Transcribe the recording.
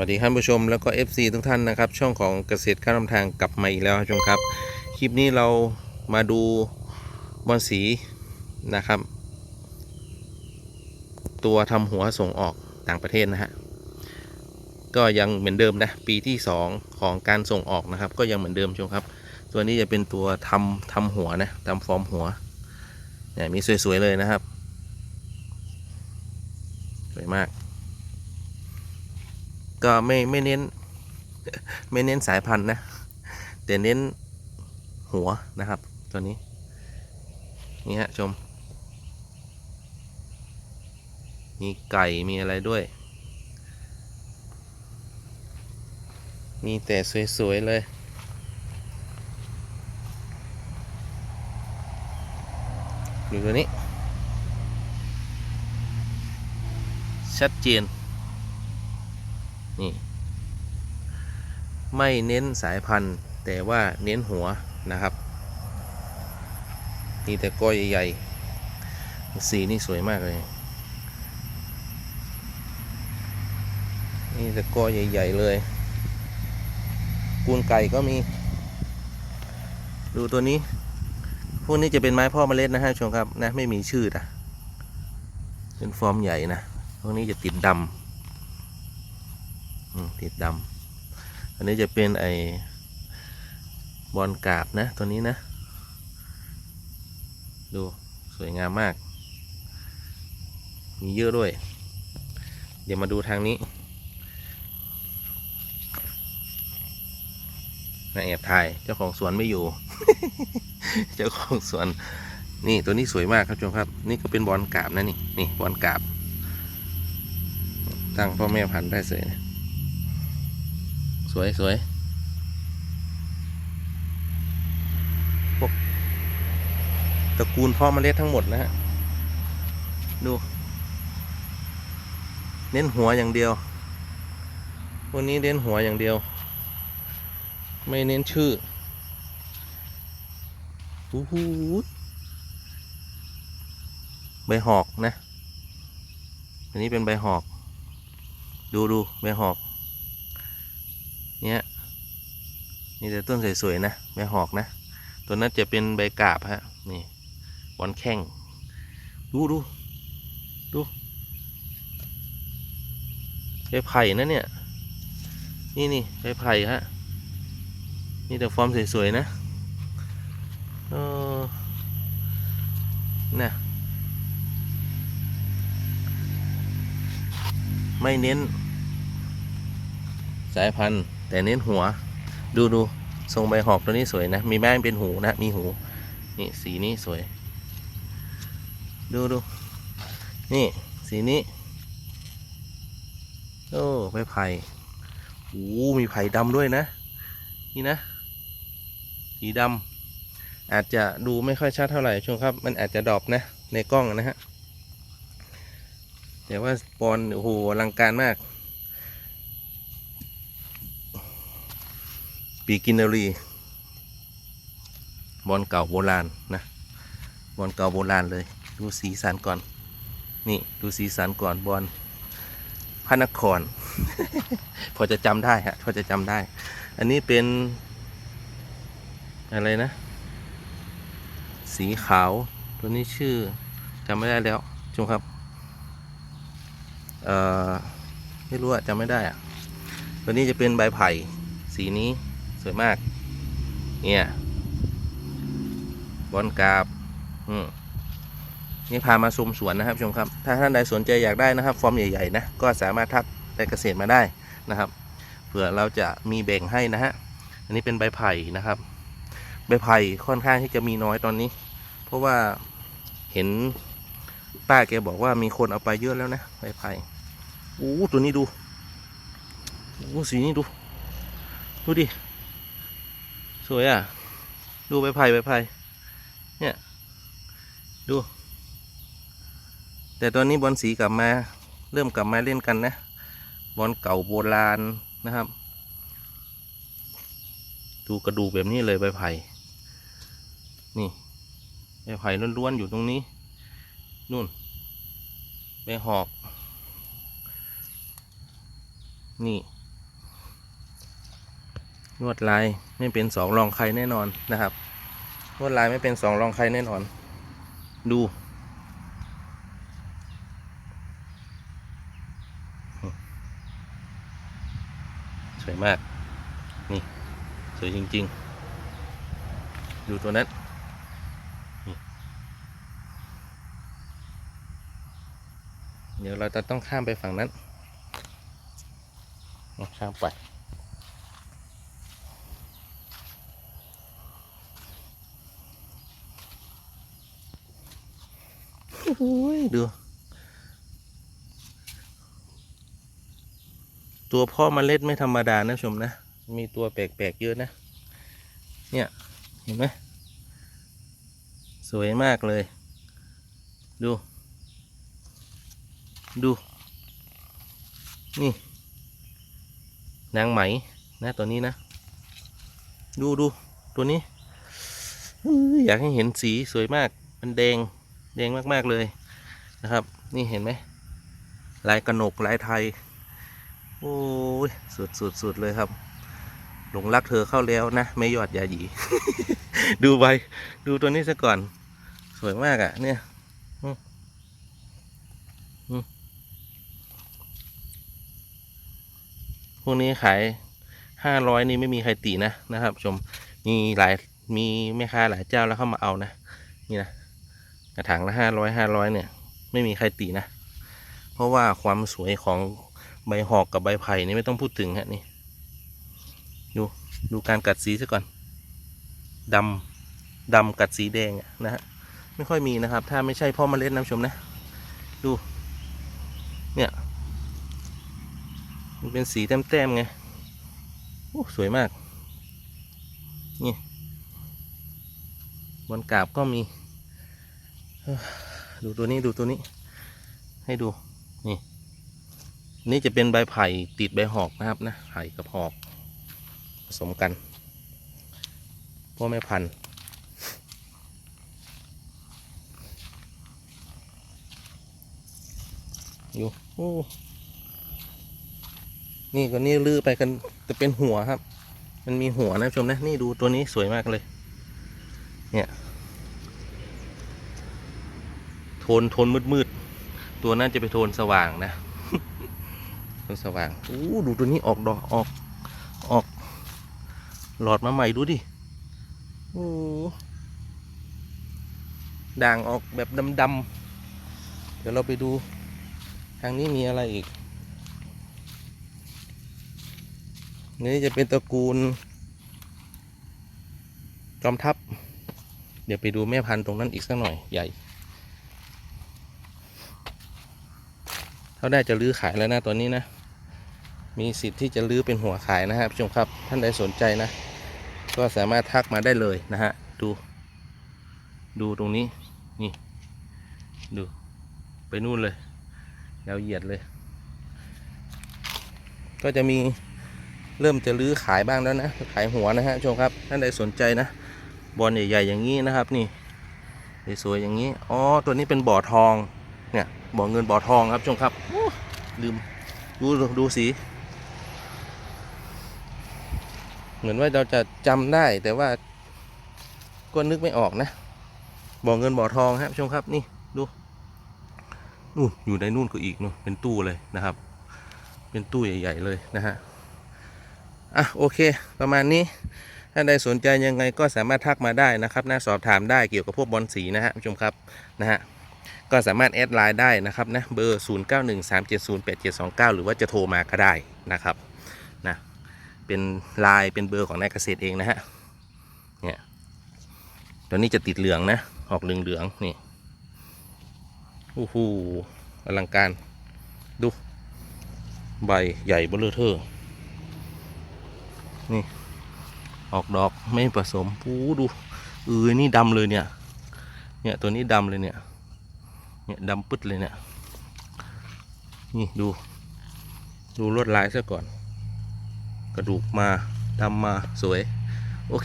วัสดีท่านผู้ชมแล้วก็ FC ทุกท่านนะครับ ช่องของเกษตรข้ามทางกลับมาอีกแล้วครับผู้ชมครับ คลิปนี้เรามาดูบอลสีนะครับ ตัวทำหัวส่งออกต่างประเทศนะฮะก็ยังเหมือนเดิมนะปีที่ 2 ของการส่งออกนะครับ ก็ยังเหมือนเดิมชมครับ ตัวนี้จะเป็นตัวทำทำหัวนะทำฟอร์มหัวเนี่ยมีสวยๆเลยนะครับ สวยมาก ก็ไม่ไม่เน้น ไม่เน้นสายพันธุ์นะ แต่เน้นหัวนะครับ ตัวนี้ นี่ฮะชม มีไก่มีอะไรด้วย มีแต่สวย ๆ เลยดูตัวนี้ ชัดเจน นี่ ไม่เน้นสายพันธุ์ แต่ว่าเน้นหัวนะครับนี่แต่ก้อยใหญ่ๆสีนี่สวยมากเลยนี่แต่ก้อยใหญ่ ๆ เลย กูนไก่ก็มี ดูตัวนี้ พวกนี้จะเป็นไม้พ่อเมล็ดนะฮะชมครับนะไม่มีชื่อนะเป็นฟอร์มใหญ่นะ พวกนี้จะติดดำ ติดดำอันนี้จะเป็นไอบอลกาบนะตัวนี้นะ ดูสวยงามมาก มีเยอะด้วย เดี๋ยวมาดูทางนี้มาแอบถ่ายเจ้าของสวนไม่อยู่ เจ้าของสวน นี่ตัวนี้สวยมากครับชมครับ นี่ก็เป็นบอลกาบนะนี่นี่บอลกาบตั้งพ่อแม่พันธุ์ได้สวยนะ วยสวยพวกตระกูลพ่อเมล็ดทั้งหมดนะฮะ ดู เน้นหัวอย่างเดียว วันนี้เน้นหัวอย่างเดียว ไม่เน้นชื่อหูหูใบหอกนะ อันนี้เป็นใบหอก ดูดูใบหอก เนี่ยนี่แต่ต้นสวยๆนะใบหอกนะ ตัวนั้นจะเป็นใบกาบฮะนี่บอนแข้งดูดูดูใบไผ่นะเนี่ย นี่นี่ใบไผ่ฮะนี่แต่ฟอร์มสวยๆนะเออน่ะไม่เน้นสายพันธุ์ แต่เน้นหัว ดูดูทรงใบหอกตัวนี้สวยนะ มีแม่เป็นหูนะ มีหู นี่สีนี้สวย ดูดู นี่ สีนี้ โอ้ใบไผ่โอ้มีไผ่ดำด้วยนะ นี่นะ สีดำ อาจจะดูไม่ค่อยชัดเท่าไหร่ช่วงครับ มันอาจจะดอปนะ ในกล้องนะฮะ แต่ว่าปอนโอ้โหอลังการมาก ปีกินนารีบอลเก่าโบราณนะบอลเก่าโบราณเลย ดูสีสันก่อน นี่ดูสีสันก่อนบอลพระนคร พอจะจำได้ฮะ พอจะจำได้ อันนี้เป็น อะไรนะ สีขาว ตัวนี้ชื่อจำไม่ได้แล้วชมครับ เอ่อ ไม่รู้อะจำไม่ได้อะตัวนี้จะเป็นใบไผ่ สีนี้ วยมาก เนี่ยบอลกาบอืมนี่พามาชมสวนนะครับชมครับ ถ้าท่านใดสนใจอยากได้นะครับ ฟอร์มใหญ่ๆนะ ก็สามารถทักไปเกษตรมาได้นะครับ เผื่อเราจะมีแบ่งให้นะฮะ อันนี้เป็นใบไผ่นะครับ ใบไผ่ค่อนข้างที่จะมีน้อยตอนนี้ เพราะว่าเห็นป้าแกบอกว่ามีคนเอาไปเยอะแล้วนะใบไผ่โอ้ตัวนี้ดูโอ้สีนี้ดู ดูดิ สวยอะ ดูใบไผ่ใบไผ่เนี่ย ดู แต่ตอนนี้บอลสีกลับมา เริ่มกลับมาเล่นกันนะ บอลเก่าโบราณนะครับ ดูกระดูกแบบนี้เลยใบไผ่ นี่ใบไผ่ล้วนๆอยู่ตรงนี้ นู่นใบหอก นี่ ลวดลายไม่เป็นสองรองใครแน่นอนนะครับลวดลายไม่เป็นสองรองใครแน่นอน ดู สวยมาก นี่ สวยจริง ๆ ดูตัวนั้นเดี๋ยวเราจะต้องข้ามไปฝั่งนั้น ข้ามไป โอ้โหดู ตัวพ่อมเมล็ดไม่ธรรมดานะชมนะ มีตัวแปลกๆเยอะนะ เนี่ยเห็นไหมสวยมากเลย ดู ดู นี่ นางไหมนะตัวนี้นะ ดูดูตัวนี้อื้ออยากให้เห็นสีสวยมาก มันแดง แดงมากๆเลยนะครับ นี่เห็นไหมลายกระหนกลายไทย โอ้ยสุดสุดสุดเลยครับ หลงรักเธอเข้าแล้วนะ ไม่ยอดยาหยีดูไปดูตัวนี้ซะก่อน สวยมากอะ่ะ เนี่ยพวกนี้ขายห้าร้อยนี่ไม่มีใครตีนะนะครับ ชมมีหลายมีแม่ค้าหลายเจ้าแล้วเข้ามาเอานะ นี่นะ กระถางละห้าร้อยห้าร้อยเนี่ย ไม่มีใครตีนะ เพราะว่าความสวยของใบหอกกับใบไผ่นี่ไม่ต้องพูดถึงฮะนี่ ดูดูการกัดสีซะก่อนดำดำกัดสีแดงนะฮะไม่ค่อยมีนะครับ ถ้าไม่ใช่พ่อเมล็ดน้ำชมนะ ดู เนี่ย มันเป็นสีแต้มๆไงโอ้สวยมาก นี่บนกาบก็มี ดูตัวนี้ดูตัวนี้ ให้ดู นี่ นี่จะเป็นใบไผ่ติดใบหอกนะครับนะ ไผ่กับหอก ผสมกันพ่อแม่พันธุ์อยู่โอ้นี่ก็นี่ลื้อไปกันจะเป็นหัวครับ มันมีหัวนะชมนะ นี่ดูตัวนี้สวยมากเลย เนี่ย โทนโทนมืดมืดตัวนั้นจะไปโทนสว่างนะโทนสว่างอู้ดูตัวนี้ออกดอกออกออก หลอดมาใหม่ดูดิโอ้ด่างออกแบบดำๆเดี๋ยวเราไปดูทางนี้มีอะไรอีก นี่จะเป็นตระกูลจอมทัพ เดี๋ยวไปดูแม่พันธุ์ตรงนั้นอีกสักหน่อยใหญ่ เขาได้จะลื้อขายแล้วนะตัวนี้นะ มีสิทธิ์ที่จะลื้อเป็นหัวขายนะครับผู้ชมครับ ท่านใดสนใจนะ ก็สามารถทักมาได้เลยนะฮะ ดู ดูตรงนี้ นี่ ดู ไปนู่นเลยยาวเหยียดเลย ก็จะมีเริ่มจะลื้อขายบ้างแล้วนะ ขายหัวนะฮะชมครับ ท่านใดสนใจนะ บอลใหญ่ๆอย่างนี้นะครับ นี่ สวยๆอย่างนี้ อ๋อ ตัวนี้เป็นบ่อทอง เนี่ยบ่อเงินบ่อทองครับผู้ชมครับโอ้ลืมดูดูสีเหมือนว่าเราจะจำได้แต่ว่าก็นึกไม่ออกนะบ่อเงินบ่อทองครับผู้ชมครับนี่ดูนู่นอยู่ในนู่นก็อีกนู่นเป็นตู้เลยนะครับ เป็นตู้ใหญ่ ๆ เลยนะฮะอะโอเค ประมาณนี้ถ้าใดสนใจยังไงก็สามารถทักมาได้นะครับนะสอบถามได้เกี่ยวกับพวกบอลสีนะฮะผู้ชมครับนะฮะ ก็สามารถแอดไลน์ได้นะครับนะเบอร์ 0913708729 หรือว่าจะโทรมาก็ได้นะครับนะเป็นไลน์เป็นเบอร์ของนายเกษตรเองนะฮะเนี่ยตัวนี้จะติดเหลืองนะออกเหลืองเหลืองนี่โอ้โหอลังการดูใบใหญ่เบลอเทอร์นี่ออกดอกไม่ผสมปูดูเออนี่ดำเลยเนี่ยเนี่ยตัวนี้ดำเลยเนี่ย เนี่ยดำปึ๊ดเลยเนี่ยนี่ดู ดูลวดลายซะก่อน กระดูกมาดำมาสวย